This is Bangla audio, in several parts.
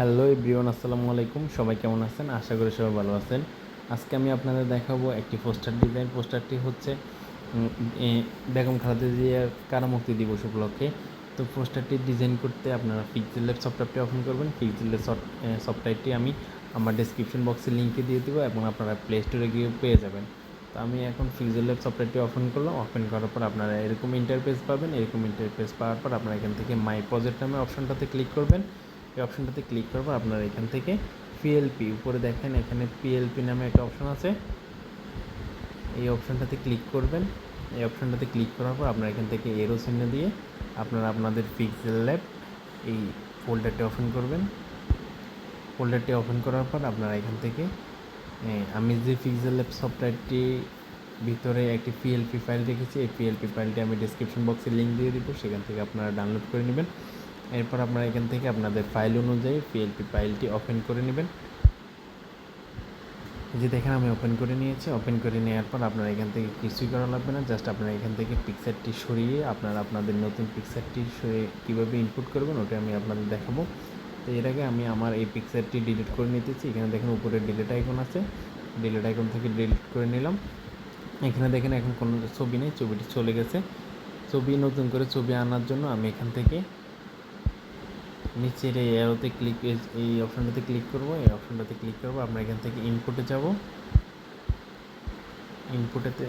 হ্যালো এভরিওয়ান, আসসালামু আলাইকুম। সবাই কেমন আছেন? আশা করি সবাই ভালো আছেন। আজকে আমি আপনাদের দেখাবো একটি পোস্টার ডিজাইন। পোস্টারটি হচ্ছে বেগম খালেদা জিয়ার কারামুক্তি দিবস উপলক্ষে। তো পোস্টারটি ডিজাইন করতে আপনারা পিক্সেল ল্যাব সফটওয়্যারটি ওপেন করবেন। পিক্সেল সফটওয়্যারটি আমি আমার ডেসক্রিপশন বক্সে লিঙ্কে দিয়ে দেবো এবং আপনারা প্লে স্টোরে গিয়ে পেয়ে যাবেন। তো আমি এখন পিক্সেল ল্যাব সফটওয়্যারটি ওপেন করলাম। ওপেন করার পর আপনারা এরকম ইন্টারফেস পাবেন। এরকম ইন্টারফেস পাওয়ার পর আপনারা এখান থেকে মাই প্রজেক্ট নামে অপশনটাতে ক্লিক করবেন। এই অপশনটাতে ক্লিক করব, আপনারা এখান থেকে পিএলপি উপরে দেখেন এখানে পিএলপি নামে একটা অপশন আছে। এই অপশনটাতে ক্লিক করবেন, এই অপশনটাতে ক্লিক করার পর আপনার এখান থেকে এরো চিহ্ন দিয়ে আপনারা আপনাদের পিক্সেল ল্যাব এই ফোল্ডারটি ওপেন করবেন। ফোল্ডারটি ওপেন করার পর আপনারা এখান থেকে আমি যে পিক্সেল ল্যাব সফটওয়্যারটি ভিতরে একটি পিএলপি ফাইল রেখেছি, এই পিএলপি ফাইলটি আমি ডিসক্রিপশন বক্সে লিঙ্ক দিয়ে দিব, সেখান থেকে আপনারা ডাউনলোড করে নেবেন। এরপর আপনারা এখান থেকে আপনাদের ফাইল অনুযায়ী পিএলপি ফাইলটি ওপেন করে নেবেন। যে দেখেন, আমি ওপেন করে নিয়েছি। ওপেন করে নেওয়ার পর আপনারা এখান থেকে কিছুই করা লাগবে না। জাস্ট আপনারা এখান থেকে পিকচারটি সরিয়ে আপনারা আপনাদের নতুন পিকচারটি সরিয়ে কীভাবে ইনপুট করবেন, ওটা আমি আপনাদের দেখাবো। তো এর আগে আমি আমার এই পিকচারটি ডিলিট করে নিতেছি। এখানে দেখেন, উপরে ডিলিট আইকন আছে। ডিলিট আইকন থেকে ডিলিট করে নিলাম। এখানে দেখেন, এখন কোনো ছবি নেই, ছবিটি চলে গেছে। ছবি, নতুন করে ছবি আনার জন্য আমি এখান থেকে নিচের এই অ্যারোতে ক্লিক এই অপশনটাতে ক্লিক করব, এই অপশনটাতে ক্লিক করব, আমরা এখান থেকে ইনপুটে যাব। ইনপুটেতে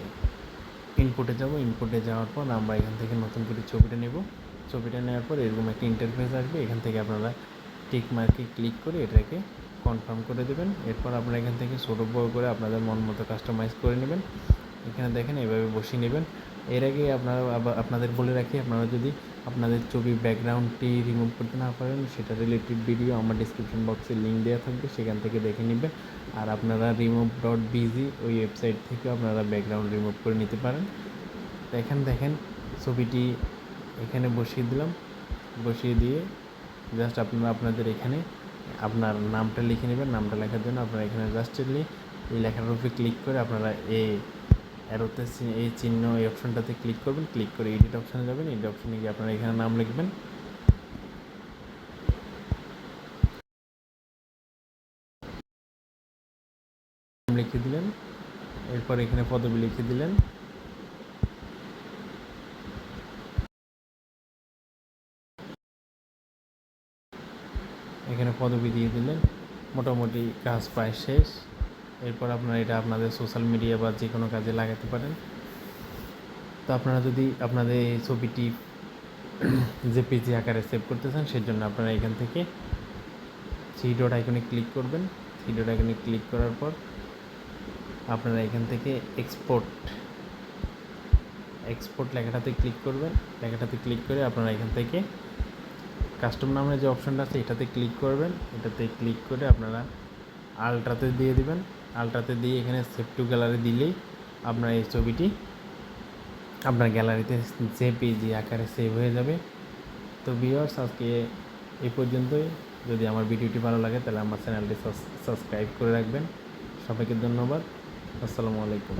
ইনপুটে যাব ইনপুটে যাওয়ার পর আমরা এখান থেকে নতুন করে ছবিটা নেব। ছবিটা নেওয়ার পর এরকম একটা ইন্টারফেস আসবে, এখান থেকে আপনারা টিক মার্কে ক্লিক করে এটাকে কনফার্ম করে দেবেন। এরপর আপনারা এখান থেকে ছোটো বড় করে আপনাদের মন মতো কাস্টমাইজ করে নেবেন। এখানে দেখেন এভাবে বসিয়ে নেবেন। এর আগে আপনারা আপনাদের বলে রাখি, আপনারা যদি আপনাদের ছবি ব্যাকগ্রাউন্ডটি রিমুভ করতে না পারেন, সেটা রিলেটেড ভিডিও আমার ডিসক্রিপশন বক্সে লিঙ্ক দেওয়া থাকবে, সেখান থেকে দেখে নেবেন। আর আপনারা রিমুভ ডট বিজি ওই ওয়েবসাইট থেকে আপনারা ব্যাকগ্রাউন্ড রিমুভ করে নিতে পারেন। এখানে দেখেন, ছবিটি এখানে বসিয়ে দিলাম। বসিয়ে দিয়ে জাস্ট আপনারা আপনাদের এখানে আপনার নামটা লিখে নেবেন। নামটা লেখার জন্য আপনারা এখানে জাস্ট এই লেখাটার উপরে ক্লিক করে আপনারা এই অ্যারোতে এই চিহ্ন, এই অপশনটাতে ক্লিক করবেন ক্লিক করে এডিট অপশানে যাবেন এডিট অপশানে গিয়ে আপনারা এখানে নাম লিখবেন। লিখে দিলেন, এরপর এখানে পদবি লিখে দিলেন। এখানে পদবি দিয়ে দিলেন, মোটামুটি কাজ প্রায় শেষ। এরপর আপনারা এটা আপনাদের সোশ্যাল মিডিয়া বা যে কোনো কাজে লাগাতে পারেন। তো আপনারা যদি আপনাদের এই ছবিটি জেপিজি আকারে সেভ করতে চান, সেজন্য আপনারা এখান থেকে থ্রি ডট আইকনে ক্লিক করবেন। থ্রি ডট আইকনে ক্লিক করার পর আপনারা এখান থেকে এক্সপোর্ট এক্সপোর্ট লেখাটাতে ক্লিক করবেন। লেখাটাতে ক্লিক করে আপনারা এখান থেকে কাস্টম নামের যে অপশানটা আছে, এটাতে ক্লিক করবেন। এটাতে ক্লিক করে আপনারা আলট্রাতে দিয়ে দিবেন। আলট্রাতে দিয়ে এখানে সেভ টু গ্যালারি দিলেই আপনার এই ছবিটি আপনার গ্যালারিতে যে পেজি আকারে সেভ হয়ে যাবে। তো ভিউয়ার্স আজকে এ পর্যন্তই। যদি আমার ভিডিওটি ভালো লাগে, তাহলে আমার চ্যানেলটি সাবস্ক্রাইব করে রাখবেন। সবাইকে ধন্যবাদ। আসসালামু আলাইকুম।